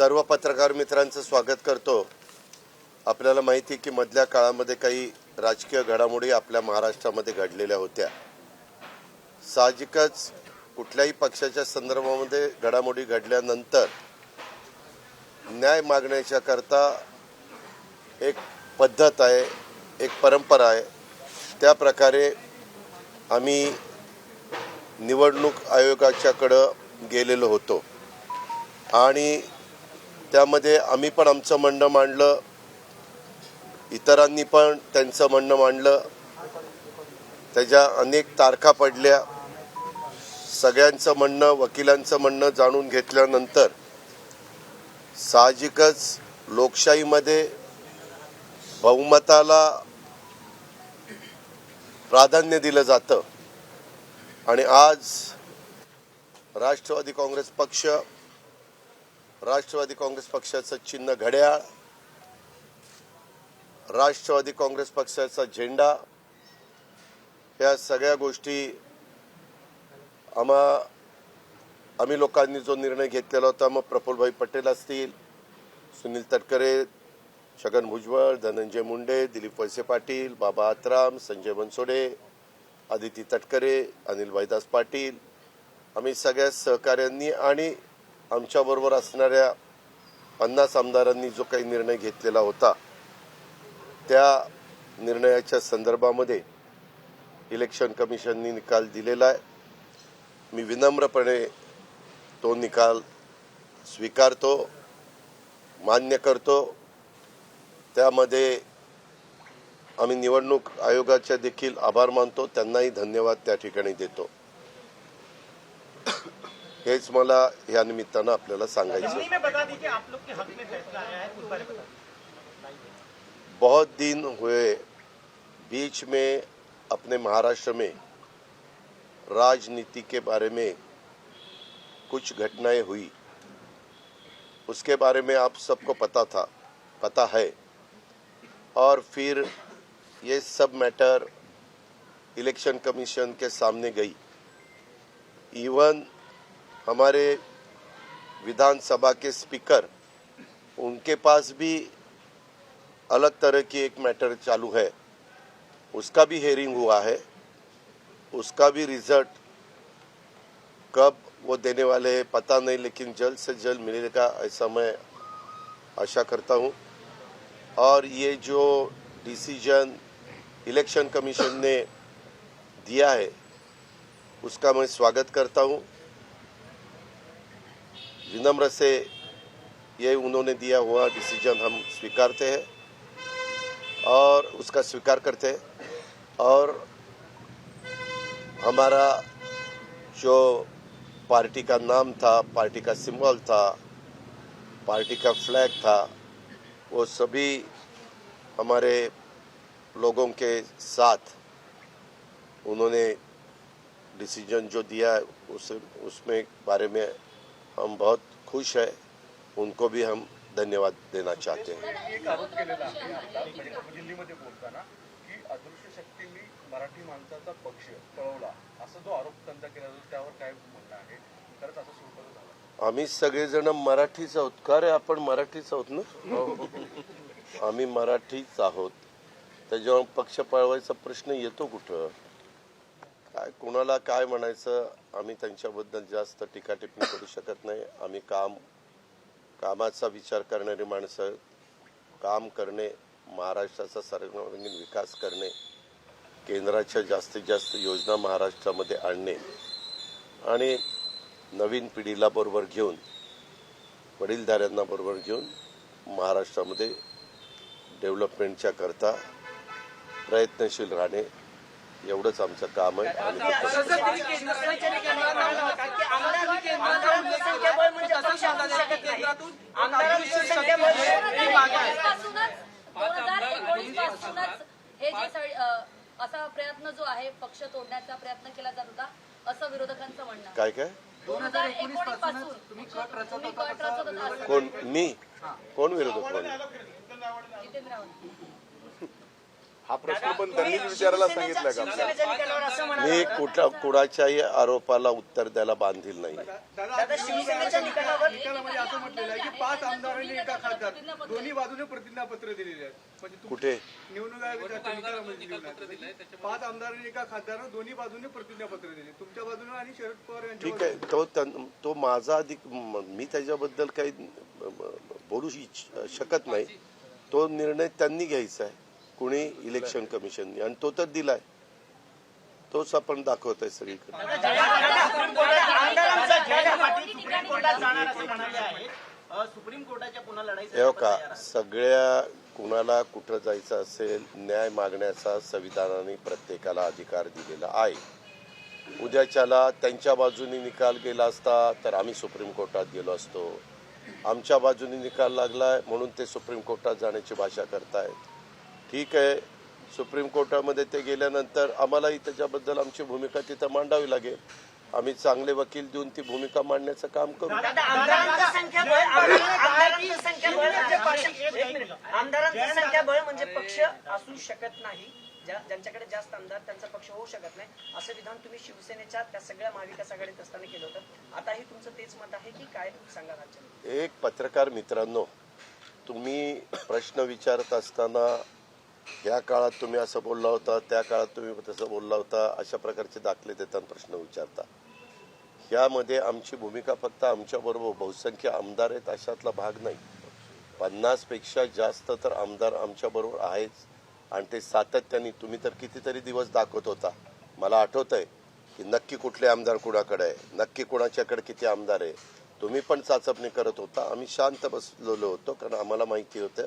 सर्व पत्रकार मित्रांचं स्वागत करतो. आपल्याला माहिती की मधल्या काळामध्ये काही राजकीय घडामोडी आपल्या महाराष्ट्रामध्ये घडलेल्या होत्या. साहजिकच कुठल्याही पक्षाच्या संदर्भामध्ये घडामोडी घडल्यानंतर न्याय मागण्याच्या करता एक पद्धत आहे एक परंपरा आहे. त्या प्रकारे आम्ही निवडणूक आयोगाच्याकडं गेलेलो होतो. आणि त्यामध्ये आम्ही पण आमचं म्हणणं मांडलं. इतरांनी पण त्यांचं म्हणणं मांडलं. त्याच्या अनेक तारखा पडल्या. सगळ्यांचं म्हणणं वकिलांचं म्हणणं जाणून घेतल्यानंतर साहजिकच लोकशाहीमध्ये बहुमताला प्राधान्य दिलं जातं. आणि आज राष्ट्रवादी काँग्रेस पक्ष राष्ट्रवादी काँग्रेस पक्षाचं चिन्ह घड्याळ राष्ट्रवादी काँग्रेस पक्षाचा झेंडा या सगळ्या गोष्टी आम्हा आम्ही लोकांनी जो निर्णय घेतलेला होता मग प्रफुल्लभाई पटेल असतील सुनील तटकरे छगन भुजबळ धनंजय मुंडे दिलीप वळसे पाटील बाबा आत्राम संजय बनसोडे आदिती तटकरे अनिल भाईदास पाटील आम्ही सगळ्या सहकाऱ्यांनी आणि आमच्याबरोबर असणाऱ्या पन्नास आमदारांनी जो काही निर्णय घेतलेला होता त्या निर्णयाच्या संदर्भामध्ये इलेक्शन कमिशननी निकाल दिलेला आहे. मी विनम्रपणे तो निकाल स्वीकारतो मान्य करतो. त्यामध्ये आम्ही निवडणूक आयोगाचे देखील आभार मानतो. त्यांनाही धन्यवाद त्या ठिकाणी देतो. हेच मला या निमित्तानं आपल्याला सांगायचं हिंदी में बता दीजिए आप लोग के हक में फैसला आया है उस बारे में बताइए बहुत दिन हुए बीच में अपने महाराष्ट्र में राजनीति के बारे में कुछ घटनाएँ हुई। उसके बारे में आप सबको पता था पता है। और फिर ये सब मैटर इलेक्शन कमीशन के सामने गई। इवन हमारे विधानसभा के स्पीकर, उनके पास भी अलग तरह की एक मैटर चालू है। उसका भी हेयरिंग हुआ है। उसका भी रिज़ल्ट कब वो देने वाले हैं, पता नहीं, लेकिन जल्द से जल्द मिलेगा ऐसा मैं आशा करता हूँ। और ये जो डिसीज़न इलेक्शन कमीशन ने दिया है, उसका मैं स्वागत करता हूँ। विनम्र से ये उन्होंने दिया हुआ डिसीज़न हम स्वीकारते हैं और उसका स्वीकार करते हैं। और हमारा जो पार्टी का नाम था, पार्टी का सिंबल था, पार्टी का फ्लैग था, वो सभी हमारे लोगों के साथ उन्होंने डिसीज़न जो दिया उस, उसमें बारे में हम बहुत खुश हैं उनको भी हम धन्यवाद देना चाहते हैं। एक आरोप केलेला आहे आता दिल्लीमध्ये बोलताना की अदृश्य शक्तींनी मराठी माणसाचा पक्ष पळवला. असा जो आरोप त्यांचा केला जातो त्यावर काय म्हणणं आहे? खरंच असं सुरू करत झालं. आम्ही सगळेजण मराठीच आहोत. का रे आपण मराठीच आहोत ना? आम्ही मराठीच आहोत. त्याच्यामुळे पक्ष पळवायचा प्रश्न येतो कुठं? काय कोणाला काय म्हणायचं आम्ही त्यांच्याबद्दल जास्त टीकाटिप्पणी करू शकत नाही. आम्ही काम कामाचा विचार करणारी माणसं काम करणे महाराष्ट्राचा सर्वांगीण विकास करणे केंद्राच्या जास्तीत जास्त योजना महाराष्ट्रामध्ये आणणे आणि नवीन पिढीला बरोबर घेऊन वडीलधाऱ्यांना बरोबर घेऊन महाराष्ट्रामध्ये डेव्हलपमेंटच्या करता प्रयत्नशील राहणे एवढंच आमचं काम आहे. हे जे असा प्रयत्न जो आहे पक्ष तोडण्याचा प्रयत्न केला जात होता असं विरोधकांचं म्हणणं. काय काय? दोन हजार एकोणीसपासून तुम्ही कट रचत होता असं कोण? मी? कोण विरोधक जितेंद्र. हा प्रश्न पण त्यांनीच विचारायला सांगितलं का? मी म्हणाला. कुठला कुणाच्याही आरोपाला उत्तर द्यायला बांधील नाही. दादा शिवसेनेच्या निकालावर निकालामध्ये असं म्हटलेलं आहे की पाच आमदारांनी एका खासदार दोन्ही बाजूने प्रतिज्ञापत्र दिलेले आहेत. म्हणजे तुम- कुठे? निवडणूक आयोगाच्या निकालामध्ये लिहिलं पाच आमदारांनी एका खासदारानं दोन्ही बाजूने प्रतिज्ञापत्र दिले. तुमच्या बाजूने आणि शरद पवार यांच्या ठीक आहे तो त्यां- तो माझा अधिक म- मी त्याच्याबद्दल काही म- म- बोलू इच्छ- शकत नाही. तो निर्णय त्यांनी घ्यायचा आहे. कुणी इलेक्शन कमिशननी आणि तो तर दिलाय. तोच आपण सगळीकडे. कोर्टाच्या पुन्हा लढाईसाठी हो का. सगळ्या कुणाला कुठं जायचं असेल न्याय मागण्याचा संविधानाने प्रत्येकाला अधिकार दिलेला आहे. उद्याच्याला त्यांच्या बाजूने निकाल गेला असता तर आम्ही सुप्रीम कोर्टात गेलो असतो. आमच्या बाजूने निकाल लागलाय म्हणून ते सुप्रीम कोर्टात जाण्याची भाषा करतायत. ठीक आहे. सुप्रीम कोर्टामध्ये ते गेल्यानंतर आम्हालाही त्याच्याबद्दल आमची भूमिका तिथं मांडावी लागेल. आम्ही चांगले वकील देऊन ती भूमिका मांडण्याचं काम करू. आमदारांचं संख्याबळ संख्याबळ म्हणजे पक्ष असू शकत नाही. ज्या- ज्यांच्याकडे जास्त आमदार त्यांचा पक्ष होऊ शकत नाही. असं विधान तुम्ही शिवसेनेच्या त्या सगळ्या महाविकास आघाडीत असताना केलं होतं. आताही तुमचं तेच मत आहे की काय सांगा एक पत्रकार मित्रांनो तुम्ही प्रश्न विचारत असताना या काळात तुम्ही असं बोलला होता त्या काळात तुम्ही तसं बोलला होता अशा प्रकारचे दाखले देताना प्रश्न विचारता. यामध्ये आमची भूमिका फक्त आमच्याबरोबर बहुसंख्य आमदार आहेत अशातला भाग नाही. पन्नासपेक्षा जास्त तर आमदार आमच्याबरोबर आहेच आणि ते सातत्याने तुम्ही तर कितीतरी दिवस दाखवत होता. मला आठवत आहे की नक्की कुठले आमदार कुणाकडे आहे नक्की कुणाच्याकडे किती आमदार आहे तुम्ही पण चाचपणी करत होता. आम्ही शांत बसलेलो होतो कारण आम्हाला माहिती होतं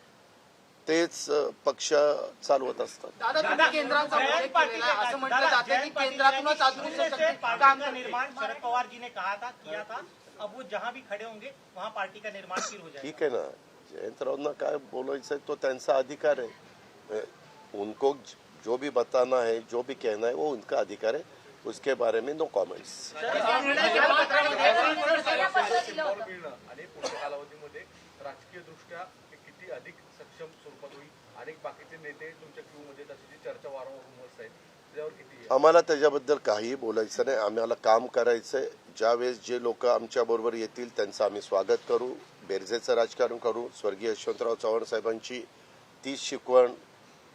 तेच पक्ष चालवत असतात. दादा तुम्ही केंद्राचा उल्लेख केलेला आहे. असं म्हटलं जातं की केंद्रातूनच आधुनिक से शक्ती पार्टी का करते निर्माण शरद पवार जी ने कहा था किया था. अब वो जहाँ भी खड़े होंगे वहाँ पार्टी का निर्माण फिर हो जाएगा. ठीक है ना. जयंतरावना काय बोलायचं आहे तो त्यांचा अधिकार है अ, उनको जो भी बताना है जो भी कहना है वो उनका अधिकार है. उसके बारे में नो कमेंट्स पत्र दिलं होतं आणि पुढच्या कालावधीमध्ये राजकीय दृष्ट्या हे अधिक सक्षम स्वरूपात होईल. अनेक बाकीचे नेते तुमच्या क्यू मध्ये तशी चर्चा वारंवार उमसत आहेत त्याच्यावर किती आम्हाला त्याच्याबद्दल काहीही बोलायचं नाही. आम्हाला काम करायचंय. ज्यावेळेस जे लोक आमच्या बरोबर येतील त्यांचं आम्ही स्वागत करू. बेरजेचं राजकारण करू. स्वर्गीय यशवंतराव चव्हाण साहेबांची ती शिकवण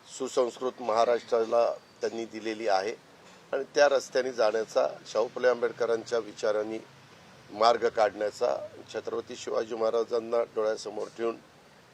सुसंस्कृत महाराष्ट्राला त्यांनी दिलेली आहे. आणि त्या रस्त्याने जाण्याचा शाहू फुले आंबेडकरांच्या विचारांनी मार्ग काढण्याचा छत्रपती शिवाजी महाराजांना डोळ्यासमोर ठेवून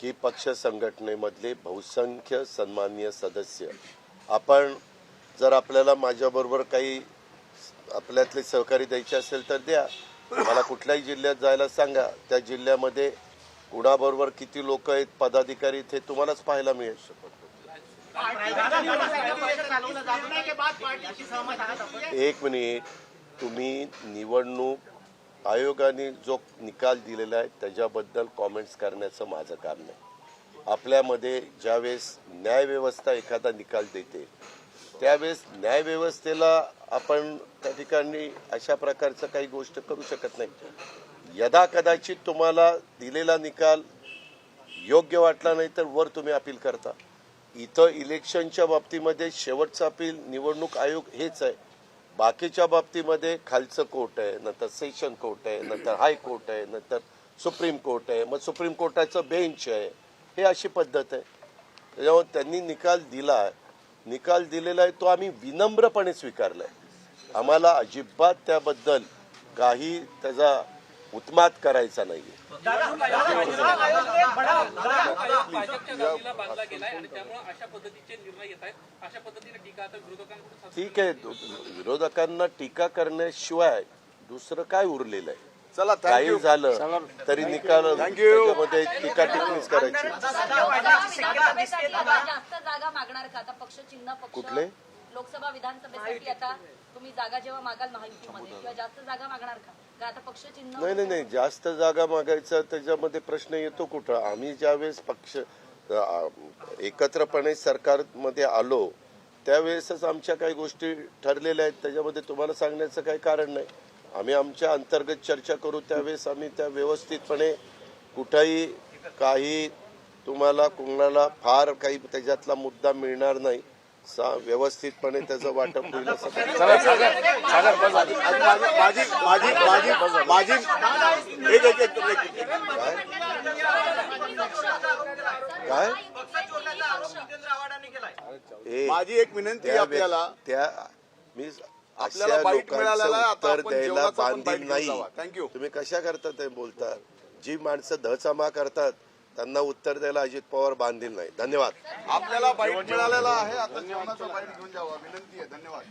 की पक्ष संघटनेमधले बहुसंख्य सन्माननीय सदस्य. आपण जर आपल्याला माझ्याबरोबर काही आपल्यातले सहकारी द्यायचे असेल तर द्या. मला कुठल्याही जिल्ह्यात जायला सांगा. त्या जिल्ह्यामध्ये कुणाबरोबर किती लोक आहेत पदाधिकारी ते तुम्हालाच पाहायला मिळेल. एक मिनिट. तुम्ही निवडणूक आयोगाने जो निकाल दिलेला आहे त्याच्याबद्दल कॉमेंट्स करण्याचं माझं काम नाही. आपल्यामध्ये ज्यावेळेस न्यायव्यवस्था एखादा निकाल देते त्यावेळेस न्यायव्यवस्थेला आपण त्या ठिकाणी अशा प्रकारचं काही गोष्ट करू शकत नाही. यदा कदाचित तुम्हाला दिलेला निकाल योग्य वाटला नाही तर वर तुम्ही अपील करता. इथं इलेक्शनच्या बाबतीमध्ये शेवटचं अपील निवडणूक आयोग हेच आहे. बाकीच्या बाबतीमध्ये खालचं कोर्ट आहे नंतर सेशन कोर्ट आहे नंतर हायकोर्ट आहे नंतर सुप्रीम कोर्ट आहे. मग सुप्रीम कोर्टाचं बेंच आहे. हे अशी पद्धत आहे. त्याच्यामुळे त्यांनी निकाल दिला. आहे निकाल दिलेला आहे तो आम्ही विनम्रपणे स्वीकारला आहे आम्हाला अजिबात त्याबद्दल काही त्याचा उत्मात करायचा नाहीये भाजपच्या गादीला बांधला गेलाय आणि त्यामुळे अशा पद्धतीचे निर्णय येत आहेत अशा पद्धतीने टीका आता विरोधकांकडून सतत ठीक आहे विरोधकांना टीका करण्याशिवाय दुसरं काय उरलेलं आहे चला काही थँक्यू झालं तरी निकाल त्याच्यामध्ये टीका टिप्पणीच करायची जागा- जास्त जागा मागणार का आता पक्ष चिन्ह पक्ष कुठले? लोकसभा विधानसभेसाठी आता तुम्ही जागा जेव्हा मागाल महायुतीमध्ये किंवा जास्त जागा मागणार का आता पक्ष चिन्ह नाही नाही नाही. जास्त जागा मागायचा त्याच्यामध्ये प्रश्न येतो कुठं? आम्ही ज्यावेळेस पक्ष एकत्रपणे सरकारमध्ये आलो त्यावेळेसच आमच्या काही गोष्टी ठरलेल्या आहेत. त्याच्यामध्ये तुम्हाला सांगण्याचं काही कारण नाही. आम्ही आमच्या अंतर्गत चर्चा करू त्यावेळेस आम्ही त्या व्यवस्थितपणे कुठंही काही तुम्हाला कोणाला फार काही त्याच्यातला मुद्दा मिळणार नाही. सा व्यवस्थितपणे त्याचं वाटप होईल असं माझी माझी माझी माझी माझी एक एक एक एक- एक काय ए, माझी एक विनंती आहे त्या आपल्याला त्या मी आपल्याला अशा बाईट मिळालेला लोकांचं आहे. आता उत्तर आपण द्यायला जेवणाचं पण बांधील घेऊन नाही जावा. Thank you. तुम्ही कशा करता ते बोलता जी माणसं धचामा करतात त्यांना उत्तर द्यायला अजित पवार बांधील नाही. धन्यवाद. आपल्याला बाईट मिळालेला आहे. आता जेवणाचं बाईट घेऊन जावा विनंती आहे धन्यवाद.